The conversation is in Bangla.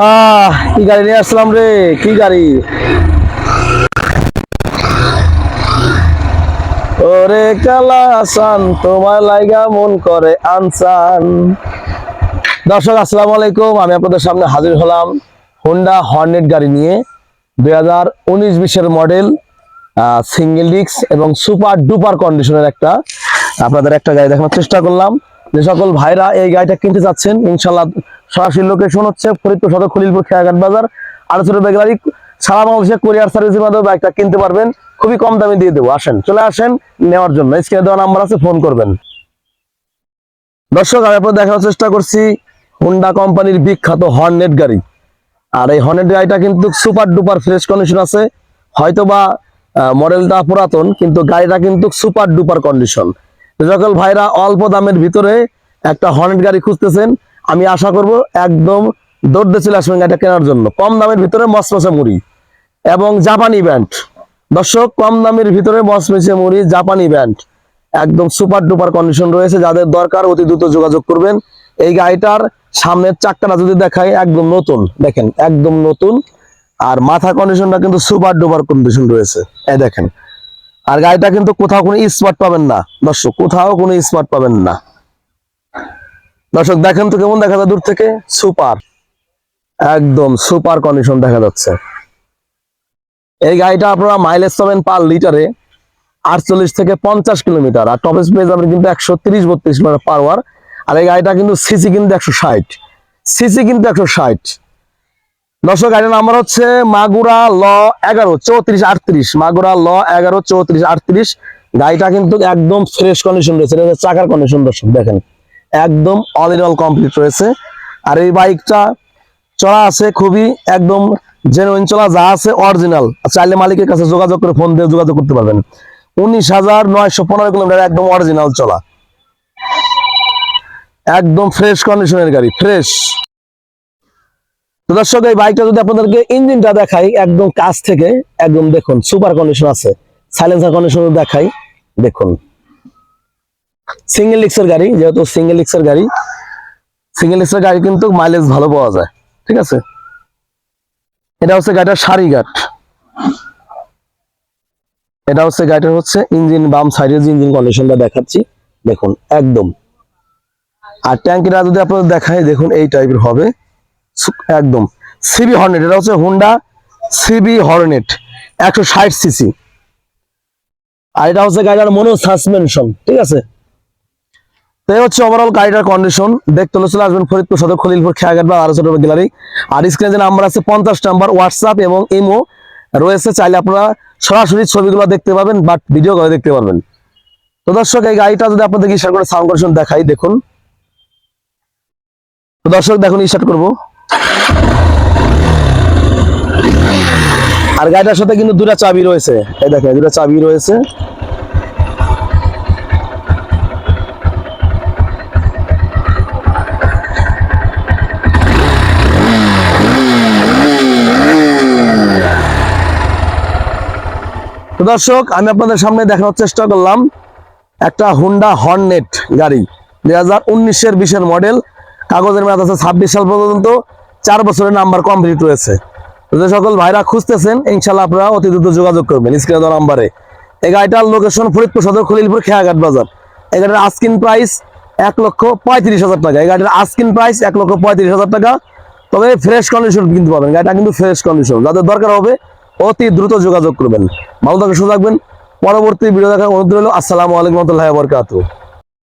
কি গাড়ি নিয়ে আসলাম রে? কি গাড়ি? ওরে কালা আসান, তোমার লাইগা মন করে আনসান। দর্শক, আসসালামু আলাইকুম। আমি আপনাদের সামনে হাজির হলাম হোন্ডা হর্নেট গাড়ি নিয়ে। দুই হাজার উনিশ বিশের মডেল সিঙ্গেল ডিক্স এবং সুপার ডুপার কন্ডিশনের একটা, আপনাদের একটা গাড়ি দেখানোর চেষ্টা করলাম। যে সকল ভাইরা এই গাড়িটা কিনতে চাচ্ছেন ইনশাল্লাহ সরাসরি লোকেশন হচ্ছে ফরিদপুর সদর খলিলপুর খেয়াঘাট বাজার। আলোচনা বেগারি সারা বাংলাদেশে কোরিয়ার সার্ভিসের মাধ্যমে বাইকটা কিনতে পারবেন। খুবই কম দামে দিয়ে দেবো। আসেন, চলে আসেন নেওয়ার জন্য। স্ক্রিনে দেওয়া নাম্বার আছে ফোন করবেন। দর্শক, আমি আপনাদের দেখানোর চেষ্টা করছি হোন্ডা কোম্পানির বিখ্যাত হর্নেট গাড়ি। আর এই হর্নেট গাড়িটা কিন্তু সুপার ডুপার ফ্রেশ কন্ডিশন আছে। হয়তোবা মডেলটা পুরাতন, কিন্তু গাড়িটা কিন্তু সুপার ডুপার কন্ডিশন সকল ভাইরা অল্প দামের ভিতরে একটা হর্নেট গাড়ি খুঁজতেছেন আমি আশা করব একদম দৌড়তে চলে আসবেন গাড়িটা কেনার জন্য। কম দামের ভিতরে মসমসে মুড়ি এবং জাপানি ব্যান্ড। দর্শক, কম দামের ভিতরে মসমসে মুড়ি, জাপানি ব্যান্ড। একদম সুপার ডুপার কন্ডিশন রয়েছে। যাদের দরকার, অতি দ্রুত যোগাযোগ করবেন। এই গাড়িটার সামনের চাক্কাটা যদি দেখাই, একদম নতুন। দেখেন, একদম নতুন। আর মাথা কন্ডিশনটা কিন্তু সুপার ডুপার কন্ডিশন রয়েছে। এই দেখেন। আর গাড়িটা কিন্তু কোথাও কোনো স্মার্ট পাবেন না। দর্শক, কোথাও কোনো স্মার্ট পাবেন না। দর্শক, দেখেন তো কেমন দেখা যায় দূর থেকে? সুপার। একদম সুপার কন্ডিশন দেখা যাচ্ছে। এই গাড়িটা আপনারা মাইলেজ পাবেন পার লিটারে আটচল্লিশ থেকে পঞ্চাশ কিলোমিটার। আর টপ স্পিড যাবেন কিন্তু একশো তিরিশ, বত্রিশ কিলোমিটার পার আওয়ার আর এই গাড়িটা কিন্তু সিসি কিন্তু একশো ষাট। সিসি কিন্তু একশো ষাট। দর্শক গাড়ির নাম্বার হচ্ছে মাগুরা ল এগারো, চৌত্রিশ, আটত্রিশ। মাগুরা ল এগারো, চৌত্রিশ, আটত্রিশ। গাড়িটা কিন্তু একদম ফ্রেশ কন্ডিশন রয়েছে। চাকার কন্ডিশন দর্শক, দেখেন। একদম অল ইন অল কমপ্লিট রয়েছে। আর এই বাইকটা চলা আছে খুবই একদম জেনুইন চলা, যা আছে অরিজিনাল চাইলে মালিকের কাছে যোগাযোগ করে ফোন দিয়ে যোগাযোগ করতে পারবেন। উনিশ হাজার নয়শো পনেরো কিলোমিটার একদম অরিজিনাল চলা। একদম ফ্রেশ কন্ডিশনের গাড়ি ফ্রেশ দর্শক, এই বাইকটা যদি আপনাদেরকে ইঞ্জিনটা দেখাই, একদম কাছ থেকে, একদম দেখুন সুপার কন্ডিশন আছে। সাইলেন্সার কন্ডিশন দেখাই, দেখুন। সিঙ্গেল লিক্সের গাড়ি, যেহেতু সিঙ্গেল লিক্সের গাড়ি সিঙ্গেল লিক্সের গাড়ি কিন্তু মাইলেজ ভালো পাওয়া যায়, ঠিক আছে? এটা হচ্ছে গাড়িটার সারি ঘাট এটা হচ্ছে গাড়িটার হচ্ছে ইঞ্জিন বাম সাইডের ইঞ্জিন কন্ডিশনটা দেখাচ্ছি, দেখুন, একদম। আর ট্যাঙ্কিটা যদি আপনাদের দেখায় দেখুন, এই টাইপের হবে। একদম। সিবি হর্নেট এটা হচ্ছে হুন্ডা সিবি হর্নেট একশো ষাট সিসি আর এটা হচ্ছে গাড়িটার মনো সাসপেনশন ঠিক আছে? তো এই হচ্ছে ওভারঅল গাড়িটার কন্ডিশন দেখতে হলে চলে আসবেন ফরিদপুর সদর, খলিলপুর খেয়াঘাট বা আরও ছোট গ্যালারি আর স্ক্রিনে যে নাম্বার আছে, পঞ্চাশ নাম্বার হোয়াটসঅ্যাপ এবং ইমো রয়েছে। চাইলে আপনারা সরাসরি ছবিগুলো দেখতে পাবেন বাট ভিডিও করে দেখতে পারবেন। তো দর্শক, এই গাড়িটা যদি আপনাদের ইশার করে সাউন্ড কন্ডিশন দেখাই, দেখুন। তো দর্শক, দেখুন স্টার্ট করব। আর গাড়িটার সাথে কিন্তু দুটা চাবি রয়েছে। এই দেখেন, দুটা চাবি রয়েছে। তো দর্শক, আমি আপনাদের সামনে দেখানোর চেষ্টা করলাম একটা হুন্ডা হর্নেট গাড়ি, দুই হাজার উনিশের বিশের মডেল কাগজের মেয়াদ আছে ছাব্বিশ সাল পর্যন্ত, চার বছরের নাম্বার কমপ্লিট রয়েছে। যে সকল ভাইরা খুঁজতেছেন ইনশাল্লাহ আপনারা অতি দ্রুত যোগাযোগ করবেন স্ক্রিনে দেওয়া নাম্বারে। এই গাড়িটার লোকেশন ফরিদপুর সদর, খলিলপুর খেয়াঘাট বাজার। এই গাড়ির আস্কিন প্রাইস এক লক্ষ পঁয়ত্রিশ হাজার টাকা। এই গাড়ির আস্কিন প্রাইস এক লক্ষ পঁয়ত্রিশ হাজার টাকা। তবে ফ্রেশ কন্ডিশন কিনতে পাবেন। গাড়িটা কিন্তু ফ্রেশ কন্ডিশন যাদের দরকার হবে অতি দ্রুত যোগাযোগ করবেন। ভালো থাকবে সুযোগ পরবর্তী ভিডিও দেখার অনুরোধ রইল। আসসালামু আলাইকুম রহমতুল্লাহ বরকাতুহ।